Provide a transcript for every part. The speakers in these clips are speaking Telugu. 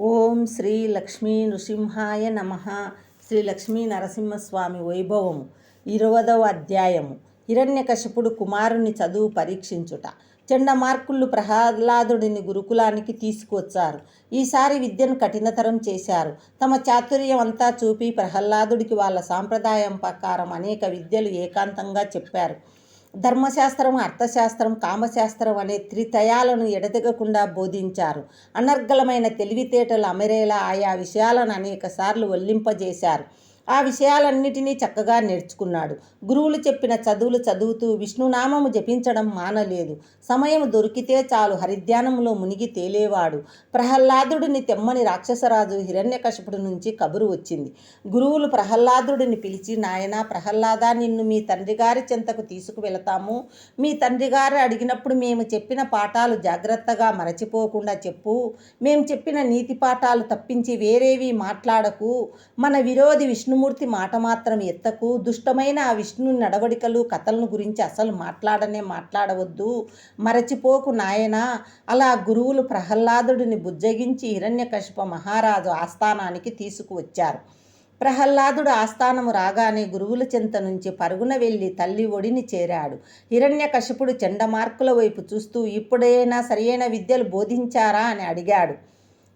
ఓం శ్రీ లక్ష్మీ నృసింహాయ నమ. శ్రీ లక్ష్మీ నరసింహస్వామి వైభవము. ఇరవదవ అధ్యాయము. హిరణ్యకశిపుడు కుమారుని చదువు పరీక్షించుట. చండమార్కులు ప్రహ్లాదుడిని గురుకులానికి తీసుకువచ్చారు. ఈసారి విద్యను కఠినతరం చేశారు. తమ చాతుర్యం అంతా చూపి ప్రహ్లాదుడికి వాళ్ళ సాంప్రదాయం ప్రకారం అనేక విద్యలు ఏకాంతంగా చెప్పారు. ధర్మశాస్త్రం అర్థశాస్త్రం కామశాస్త్రం అనే త్రితయాలను ఎడతెగకుండా బోధించారు. అనర్గళమైన తెలివితేటలు అమెరేలా ఆయా విషయాలను అనేకసార్లు వల్లింపజేశారు. ఆ విషయాలన్నిటినీ చక్కగా నేర్చుకున్నాడు. గురువులు చెప్పిన చదువులు చదువుతూ విష్ణునామము జపించడం మానలేదు. సమయం దొరికితే చాలు హరిధ్యానంలో మునిగి తేలేవాడు. ప్రహ్లాదుడిని తెమ్మని రాక్షసరాజు హిరణ్యకశపుడి నుంచి కబురు వచ్చింది. గురువులు ప్రహ్లాదుడిని పిలిచి నాయన ప్రహ్లాద నిన్ను మీ తండ్రి గారి చెంతకు తీసుకువెళతాము. మీ తండ్రి గారు అడిగినప్పుడు మేము చెప్పిన పాఠాలు జాగ్రత్తగా మరచిపోకుండా చెప్పు. మేము చెప్పిన నీతి పాఠాలు తప్పించి వేరేవి మాట్లాడకు. మన విరోధి విష్ణు విష్ణుమూర్తి మాట మాత్రం ఎత్తకు. దుష్టమైన ఆ విష్ణు నడవడికలు కథలను గురించి అసలు మాట్లాడనే మాట్లాడవద్దు. మరచిపోకు నాయనా. అలా గురువులు ప్రహ్లాదుడిని బుజ్జగించి హిరణ్యకశిప మహారాజు ఆస్థానానికి తీసుకువచ్చారు. ప్రహ్లాదుడు ఆస్థానము రాగానే గురువుల చింత నుంచి పరుగున వెళ్ళి తల్లి ఒడిని చేరాడు. హిరణ్యకశిపుడు చెండమార్కుల వైపు చూస్తూ ఇప్పుడైనా సరియైన విద్యలు బోధించారా? అని అడిగాడు.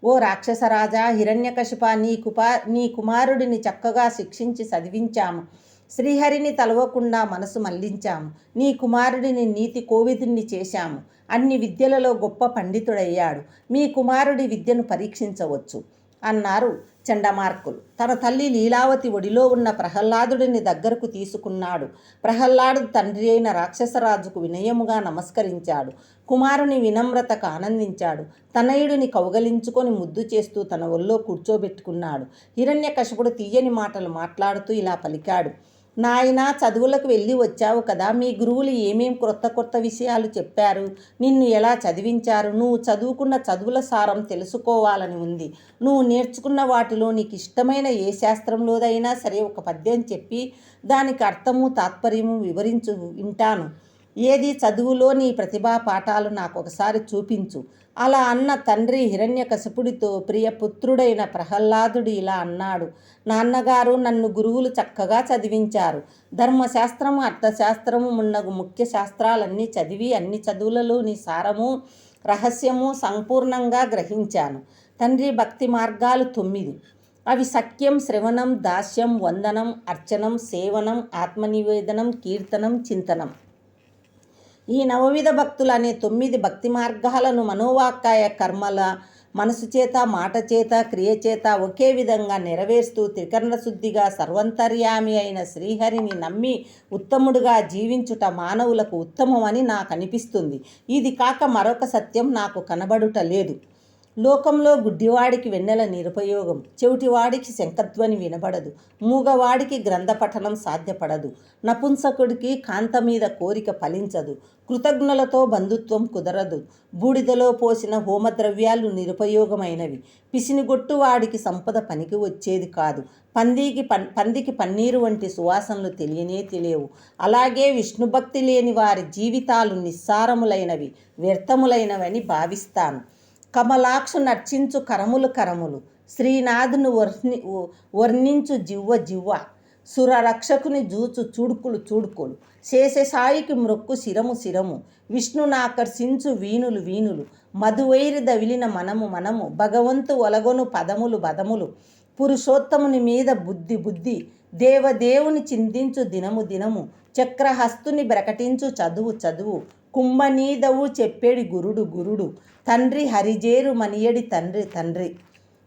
ఓ రాక్షసరాజా హిరణ్యకశిప నీ కుపా నీ కుమారుడిని చక్కగా శిక్షించి చదివించాము. శ్రీహరిని తలవకుండా మనసు మళ్ళించాము. నీ కుమారుడిని నీతి కోవిదుణ్ణి చేశాము. అన్ని విద్యలలో గొప్ప పండితుడయ్యాడు. మీ కుమారుడి విద్యను పరీక్షించవచ్చు. అన్నారు చండమార్కులు. తన తల్లి లీలావతి ఒడిలో ఉన్న ప్రహ్లాదుడిని దగ్గరకు తీసుకున్నాడు. ప్రహ్లాదు తండ్రి అయిన రాక్షసరాజుకు వినయముగా నమస్కరించాడు. కుమారుని వినమ్రతకు ఆనందించాడు. తనయుడిని కౌగలించుకొని ముద్దు చేస్తూ తన ఒళ్ళో కూర్చోబెట్టుకున్నాడు. హిరణ్యకశపుడు తీయని మాటలు మాట్లాడుతూ ఇలా పలికాడు. నాయన చదువులకు వెళ్ళి వచ్చావు కదా మీ గురువులు ఏమేం క్రొత్త క్రొత్త విషయాలు చెప్పారు? నిన్ను ఎలా చదివించారు? నువ్వు చదువుకున్న చదువుల సారం తెలుసుకోవాలని ఉంది. నువ్వు నేర్చుకున్న వాటిలో నీకు ఇష్టమైన ఏ శాస్త్రంలోదైనా సరే ఒక పద్యం చెప్పి దానికి అర్థము తాత్పర్యము వివరించు వింటాను. ఏది చదువులో నీ ప్రతిభా పాఠాలు నాకు ఒకసారి చూపించు. అలా అన్న తండ్రి హిరణ్యకశపుడితో ప్రియ పుత్రుడైన ప్రహ్లాదుడు ఇలా అన్నాడు. నాన్నగారు నన్ను గురువులు చక్కగా చదివించారు. ధర్మశాస్త్రము అర్థశాస్త్రము మున్నగు ముఖ్య శాస్త్రాలన్నీ చదివి అన్ని చదువులలోని సారము రహస్యము సంపూర్ణంగా గ్రహించాను. తండ్రి భక్తి మార్గాలు తొమ్మిది. అవి సఖ్యం శ్రవణం దాస్యం వందనం అర్చనం సేవనం ఆత్మనివేదనం కీర్తనం చింతనం. ఈ నవవిధ భక్తులు అనే తొమ్మిది భక్తి మార్గాలను మనోవాక్కాయ కర్మల మనసు చేత మాట చేత క్రియ చేత ఒకే విధంగా నెరవేరుస్తూ త్రికరణ శుద్ధిగా సర్వంతర్యామి అయిన శ్రీహరిని నమ్మి ఉత్తముడుగా జీవించుట మానవులకు ఉత్తమమని నాకు అనిపిస్తుంది ఇది కాక మరొక సత్యం నాకు కనబడుట లేదు. లోకంలో గుడ్డివాడికి వెన్నెల నిరుపయోగం చెవిటివాడికి శంఖధ్వని వినబడదు మూగవాడికి గ్రంథపఠనం సాధ్యపడదు నపుంసకుడికి కాంత మీద కోరిక ఫలించదు కృతజ్ఞులతో బంధుత్వం కుదరదు బూడిదలో పోసిన హోమద్రవ్యాలు నిరుపయోగమైనవి పిసినిగొట్టు వాడికి సంపద పనికి వచ్చేది కాదు పందికి పన్ పందికి పన్నీరు వంటి సువాసనలు తెలియనే తెలియవు. అలాగే విష్ణుభక్తి లేని వారి జీవితాలు నిస్సారములైనవి వ్యర్థములైనవని భావిస్తాను. కమలాక్షు నర్చించు కరములు కరములు. శ్రీనాథుని వర్ణి వర్ణించు జివ్వ జివ్వ. సురరక్షకుని జూచు చూడుకులు చూడుకులు. శేషసాయికి మృక్కు శిరము శిరము. విష్ణునాకర్షించు వీణులు వీణులు. మధువైరి దవిలిన మనము మనము. భగవంతు ఒలగొను పదములు పదములు. పురుషోత్తముని మీద బుద్ధి బుద్ధి. దేవదేవుని చిందించు దినము దినము. చక్రహస్తుని బ్రకటించు చదువు చదువు. కుంభనీదవు చెప్పేడి గురుడు గురుడు. తండ్రి హరిజేరు మనియడి తండ్రి తండ్రి.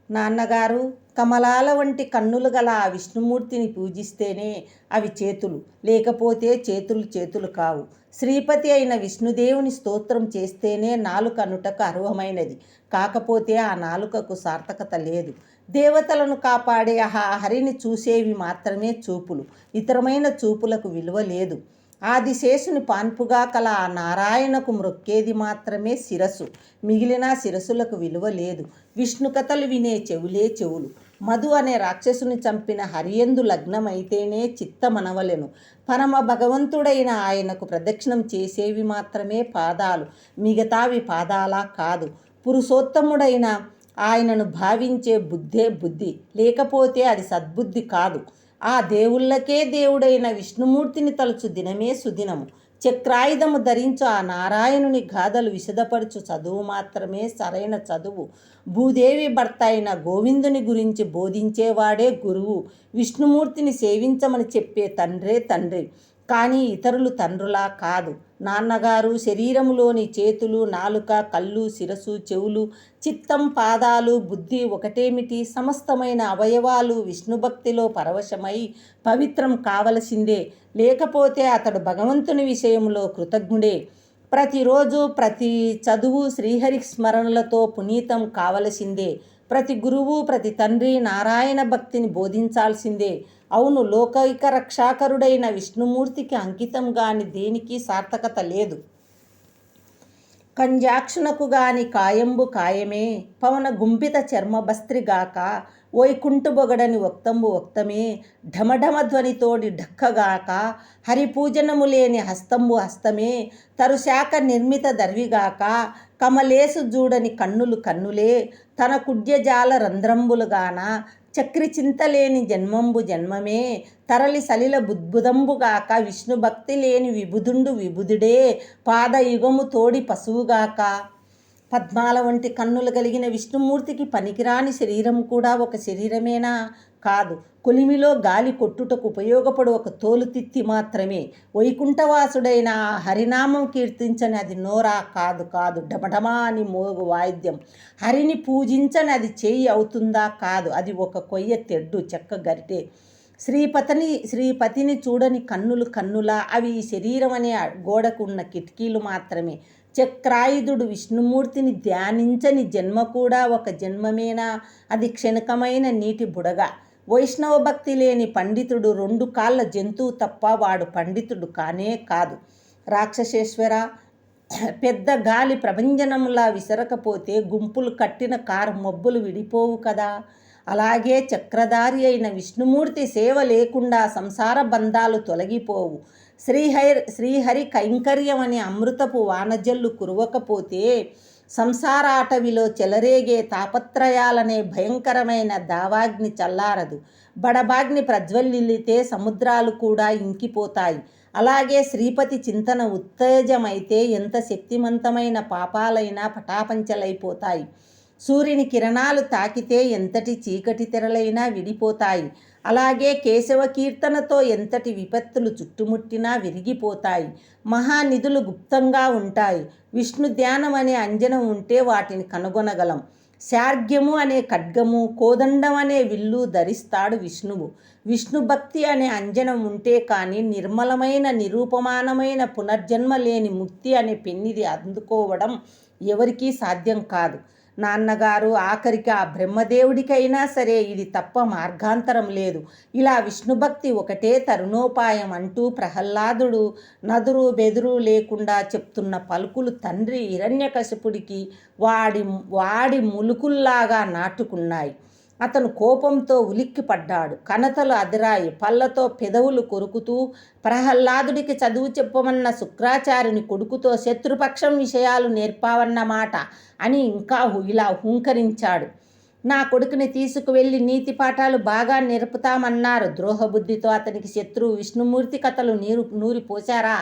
నాన్నగారు కమలాల వంటి కన్నులు గల ఆ విష్ణుమూర్తిని పూజిస్తేనే అవి చేతులు. లేకపోతే చేతులు చేతులు కావు. శ్రీపతి అయిన విష్ణుదేవుని స్తోత్రం చేస్తేనే నాలుక అనుటకు అర్హమైనది. కాకపోతే ఆ నాలుకకు సార్థకత లేదు. దేవతలను కాపాడే ఆ హరిని చూసేవి మాత్రమే చూపులు. ఇతరమైన చూపులకు విలువ లేదు. ఆదిశేషుని పాన్పుగా కల ఆ నారాయణకు మ్రొక్కేది మాత్రమే శిరస్సు. మిగిలిన శిరస్సులకు విలువ లేదు. విష్ణు కథలు వినే చెవులే చెవులు. మధు అనే రాక్షసుని చంపిన హరియందు లగ్నమైతేనే చిత్తమనవలెను. పరమ భగవంతుడైన ఆయనకు ప్రదక్షిణం చేసేవి మాత్రమే పాదాలు. మిగతావి పాదాలా కాదు. పురుషోత్తముడైన ఆయనను భావించే బుద్ధే బుద్ధి. లేకపోతే అది సద్బుద్ధి కాదు. ఆ దేవుళ్ళకే దేవుడైన విష్ణుమూర్తిని తలుచు దినమే సుదినము. చక్రాయుధము ధరించు ఆ నారాయణుని గాథలు విశదపరచు చదువు మాత్రమే సరైన చదువు. భూదేవి భర్త అయిన గోవిందుని గురించి బోధించేవాడే గురువు. విష్ణుమూర్తిని సేవించమని చెప్పే తండ్రే తండ్రి. కానీ ఇతరులు తండ్రులా కాదు. నాన్నగారు శరీరంలోని చేతులు నాలుక కళ్ళు శిరసు చెవులు చిత్తం పాదాలు బుద్ధి ఒకటేమిటి? సమస్తమైన అవయవాలు విష్ణుభక్తిలో పరవశమై పవిత్రం కావలసిందే. లేకపోతే అతడు భగవంతుని విషయంలో కృతజ్ఞుడే. ప్రతిరోజు ప్రతి చదువు శ్రీహరి స్మరణలతో పునీతం కావలసిందే. ప్రతి గురువు ప్రతి తండ్రి నారాయణ భక్తిని బోధించాల్సిందే. అవును లోకైక రక్షాకరుడైన విష్ణుమూర్తికి అంకితం గాని దేనికి సార్థకత లేదు. కంజాక్షునకు గాని కాయంబు కాయమే పవన గుంపిత చర్మభస్త్రిగాక వైకుంఠుబొగడని బొగడని వక్తంబు వక్తమే ఢమఢమ ధ్వనితోడి ఢక్కగాక హరిపూజనము లేని హస్తంబు హస్తమే తరుశాఖ నిర్మిత దర్విగాక కమలేసు జూడని కన్నులు కన్నులే తన కుడ్యజాల రంధ్రంబులుగాన చక్రి చింతలేని జన్మంబు జన్మమే. తరలి సలిల బుద్భుదంబుగాక విష్ణు భక్తి లేని విబుధుండు విబుధుడే పాదయుగము తోడి పశువుగాక పద్మాల వంటి కన్నులు కలిగిన విష్ణుమూర్తికి పనికిరాని శరీరం కూడా ఒక శరీరమేనా? కాదు. కొలిమిలో గాలి కొట్టుటకు ఉపయోగపడు ఒక తోలుతిత్తి మాత్రమే. వైకుంఠవాసుడైన ఆ హరినామం కీర్తించని అది నోరా కాదు కాదు. డమడమా అని మోగు వాయిద్యం. హరిని పూజించని అది చేయి అవుతుందా? కాదు. అది ఒక కొయ్య తెడ్డు చెక్క గరిటే. శ్రీపతిని శ్రీపతిని చూడని కన్నులు కన్నులా అవి ఈ శరీరం అనే గోడకు ఉన్న కిటికీలు మాత్రమే. చక్రాయుధుడు విష్ణుమూర్తిని ధ్యానించని జన్మ కూడా ఒక జన్మమేనా? అది క్షణికమైన నీటి బుడగ. వైష్ణవ భక్తి లేని పండితుడు రెండు కాళ్ళ జంతువు తప్ప వాడు పండితుడు కానే కాదు. రాక్షసేశ్వర పెద్ద గాలి ప్రభంజనంలా విసరకపోతే గుంపులు కట్టిన కారు మబ్బులు విడిపోవు కదా? అలాగే చక్రధారి అయిన విష్ణుమూర్తి సేవ లేకుండా సంసార బంధాలు తొలగిపోవు. శ్రీహరి శ్రీహరి కైంకర్యం అనే అమృతపు వానజల్లు కురవకపోతే సంసారాటవిలో చెలరేగే తాపత్రయాలనే భయంకరమైన దావాగ్ని చల్లారదు. బడబాగ్ని ప్రజ్వల్లితే సముద్రాలు కూడా ఇంకిపోతాయి. అలాగే శ్రీపతి చింతన ఉత్తేజమైతే ఎంత శక్తివంతమైన పాపాలైనా పటాపంచలైపోతాయి. సూర్యుని కిరణాలు తాకితే ఎంతటి చీకటి తెరలైనా విడిపోతాయి. అలాగే కేశవ కీర్తనతో ఎంతటి విపత్తులు చుట్టుముట్టినా విరిగిపోతాయి. మహానిధులు గుప్తంగా ఉంటాయి. విష్ణు ధ్యానం అనే అంజనం ఉంటే వాటిని కనుగొనగలం. శార్గ్యము అనే ఖడ్గము కోదండం అనే విల్లు ధరిస్తాడు విష్ణువు. విష్ణు భక్తి అనే అంజనం ఉంటే కానీ నిర్మలమైన నిరూపమానమైన పునర్జన్మ లేని ముక్తి అనే పెన్నిది అందుకోవడం ఎవరికీ సాధ్యం కాదు. నాన్నగారు ఆఖరికి ఆ బ్రహ్మదేవుడికైనా సరే ఇది తప్ప మార్గాంతరం లేదు. ఇలా విష్ణుభక్తి ఒకటే తరుణోపాయం అంటూ ప్రహ్లాదుడు నదురు బెదురు లేకుండా చెప్తున్న పలుకులు తండ్రి హిరణ్యకశపుడికి వాడి వాడి ములుకుల్లాగా నాటుకున్నాయి. అతను కోపంతో ఉలిక్కిపడ్డాడు కనతలు అదిరాయి. పళ్ళతో పెదవులు కొరుకుతూ ప్రహ్లాదుడికి చదువు చెప్పమన్న శుక్రాచార్యుని కొడుకుతో శత్రుపక్షం విషయాలు నేర్పావన్నమాట అని ఇంకా ఇలా హుంకరించాడు. నా కొడుకుని తీసుకువెళ్ళి నీతి పాఠాలు బాగా నేర్పుతామన్నారు. ద్రోహబుద్ధితో అతనికి శత్రువు విష్ణుమూర్తి కథలు నీరు నూరి పోశారా?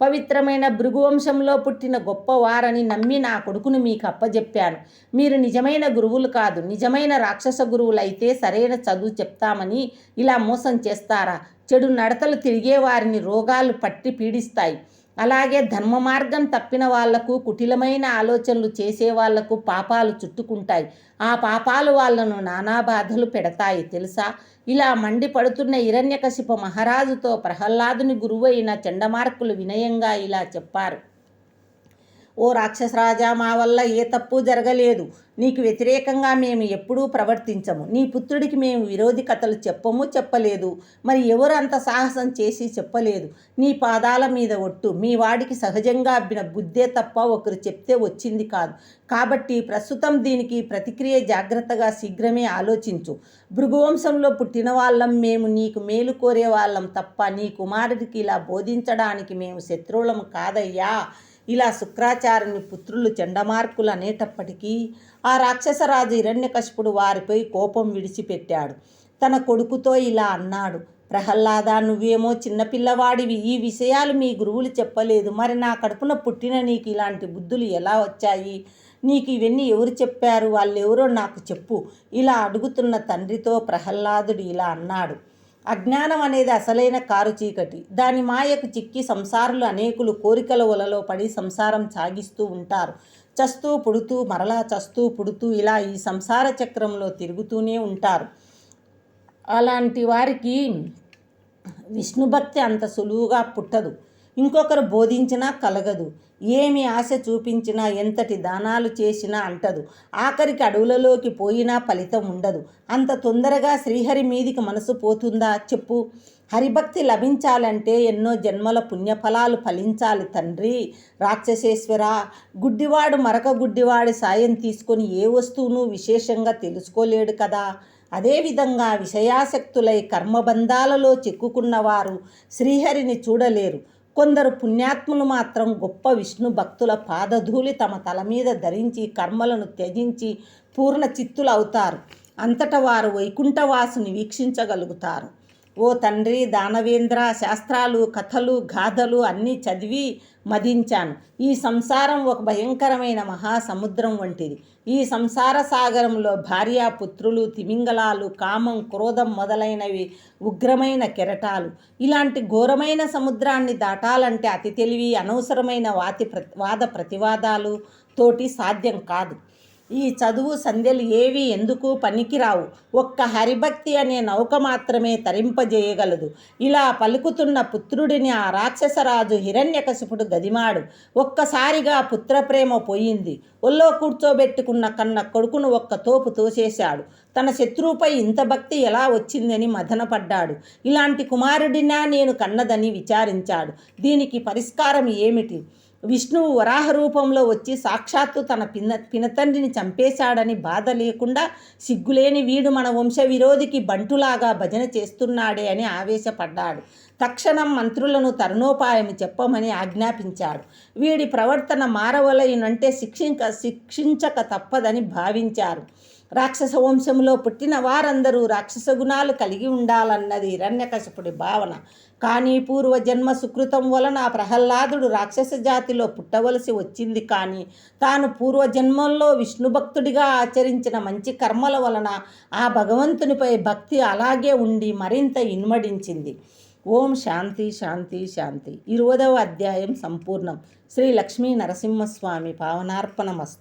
పవిత్రమైన భృగువంశంలో పుట్టిన గొప్పవారని నమ్మి నా కొడుకును మీకు అప్పజెప్పాను. మీరు నిజమైన గురువులు కాదు నిజమైన రాక్షస గురువులైతే సరైన చదువు చెప్తామని ఇలా మోసం చేస్తారా? చెడు నడతలు తిరిగే వారిని రోగాలు పట్టి పీడిస్తాయి. అలాగే ధర్మ మార్గం తప్పిన వాళ్ళకు కుటిలమైన ఆలోచనలు చేసే వాళ్ళకు పాపాలు చుట్టుకుంటాయి. ఆ పాపాలు వాళ్ళను నానా బాధలు పెడతాయి తెలుసా? ఇలా మండిపడుతున్న హిరణ్యకశిప మహారాజుతో ప్రహ్లాదుని గురువైన చండమార్కులు వినయంగా ఇలా చెప్పారు. ఓ రాక్షసరాజా మా వల్ల ఏ తప్పు జరగలేదు. నీకు వ్యతిరేకంగా మేము ఎప్పుడూ ప్రవర్తించము. నీ పుత్రుడికి మేము విరోధి కథలు చెప్పము చెప్పలేదు. మరి ఎవరు అంత సాహసం చేసి చెప్పలేదు? నీ పాదాల మీద ఒట్టు. మీ వాడికి సహజంగా అబ్బిన బుద్ధే తప్ప ఒకరు చెప్తే వచ్చింది కాదు. కాబట్టి ప్రస్తుతం దీనికి ప్రతిక్రియ జాగ్రత్తగా శీఘ్రమే ఆలోచించు. భృగువంశంలో పుట్టిన వాళ్ళం మేము నీకు మేలు కోరే వాళ్ళం తప్ప నీ కుమారుడికి ఇలా బోధించడానికి మేము శత్రువులం కాదయ్యా. ఇలా శుక్రాచార్యుని పుత్రులు చండమార్కులు అనేటప్పటికీ ఆ రాక్షసరాజు హిరణ్యకశిపుడు వారిపై కోపం విడిచిపెట్టాడు. తన కొడుకుతో ఇలా అన్నాడు ప్రహ్లాద నువ్వేమో చిన్నపిల్లవాడివి ఈ విషయాలు మీ గురువులు చెప్పలేదు. మరి నా కడుపున పుట్టిన నీకు ఇలాంటి బుద్ధులు ఎలా వచ్చాయి? నీకు ఇవన్నీ ఎవరు చెప్పారు? వాళ్ళెవరో నాకు చెప్పు ఇలా అడుగుతున్న తండ్రితో ప్రహ్లాదుడు ఇలా అన్నాడు. అజ్ఞానం అనేది అసలైన కారు చీకటి. దాని మాయకు చిక్కి సంసారులు అనేకులు కోరికల వలలో పడి సంసారం సాగిస్తూ ఉంటారు. చస్తూ పుడుతూ మరలా చస్తూ పుడుతూ ఇలా ఈ సంసార చక్రంలో తిరుగుతూనే ఉంటారు. అలాంటి వారికి విష్ణుభక్తి అంత సులువుగా పుట్టదు. ఇంకొకరు బోధించినా కలగదు. ఏమి ఆశ చూపించినా ఎంతటి దానాలు చేసినా అంటదు. ఆఖరికి అడవులలోకి పోయినా ఫలితం ఉండదు. అంత తొందరగా శ్రీహరి మీదికి మనసు పోతుందా చెప్పు. హరిభక్తి లభించాలంటే ఎన్నో జన్మల పుణ్యఫలాలు ఫలించాలి తండ్రి. రాక్షసేశ్వర గుడ్డివాడు మరక గుడ్డివాడి సాయం తీసుకొని ఏ వస్తువును విశేషంగా తెలుసుకోలేడు కదా. అదేవిధంగా విషయాసక్తులై కర్మబంధాలలో చిక్కుకున్నవారు శ్రీహరిని చూడలేరు. కొందరు పుణ్యాత్ములు మాత్రం గొప్ప విష్ణు భక్తుల పాదధూళి తమ తల మీద ధరించి కర్మలను త్యజించి పూర్ణ చిత్తులు అవుతారు అంతట వారు వైకుంఠవాసుని వీక్షించగలుగుతారు. ఓ తండ్రి దానవేంద్ర శాస్త్రాలు కథలు గాథలు అన్నీ చదివి మదించాను. ఈ సంసారం ఒక భయంకరమైన మహాసముద్రం వంటిది. ఈ సంసార సాగరంలో భార్య పుత్రులు తిమింగలాలు కామం క్రోధం మొదలైనవి ఉగ్రమైన కెరటాలు. ఇలాంటి ఘోరమైన సముద్రాన్ని దాటాలంటే అతి తెలివి అనవసరమైన వాతి ప్ర వాద ప్రతివాదాలు తోటి సాధ్యం కాదు. ఈ చదువు సంధ్యలు ఏవి ఎందుకు పనికిరావు? ఒక్క హరిభక్తి అనే నౌక మాత్రమే తరింపజేయగలదు. ఇలా పలుకుతున్న పుత్రుడిని ఆ రాక్షసరాజు హిరణ్యకశిపుడు గదిమాడు. ఒక్కసారిగా పుత్రప్రేమ పోయింది. ఒల్లో కూర్చోబెట్టుకున్న కన్న కొడుకును ఒక్క తోపు తోసేశాడు. తన శత్రువుపై ఇంత భక్తి ఎలా వచ్చిందని మదనపడ్డాడు. ఇలాంటి కుమారుడినా నేను కన్నదని విచారించాడు. దీనికి పరిష్కారం ఏమిటి? విష్ణువు వరాహ రూపంలో వచ్చి సాక్షాత్తు తన పిన పినతండ్రిని చంపేశాడని బాధ లేకుండా సిగ్గులేని వీడు మన వంశ విరోధికి బంటులాగా భజన చేస్తున్నాడే అని ఆవేశపడ్డాడు. తక్షణం మంత్రులను తరుణోపాయం చెప్పమని ఆజ్ఞాపించాడు. వీడి ప్రవర్తన మారవలయనంటే శిక్షింక శిక్షించక తప్పదని భావించారు. రాక్షస వంశంలో పుట్టిన వారందరూ రాక్షస గుణాలు కలిగి ఉండాలన్నది హిరణ్యకశపుడి భావన. కానీ పూర్వజన్మ సుకృతం వలన ప్రహ్లాదుడు రాక్షస జాతిలో పుట్టవలసి వచ్చింది. కానీ తాను పూర్వజన్మంలో విష్ణుభక్తుడిగా ఆచరించిన మంచి కర్మల వలన ఆ భగవంతునిపై భక్తి అలాగే ఉండి మరింత ఇన్మడించింది. ఓం శాంతి శాంతి శాంతి. ఇరవదవ అధ్యాయం సంపూర్ణం. శ్రీ లక్ష్మీ నరసింహస్వామి పావనార్పణమస్తు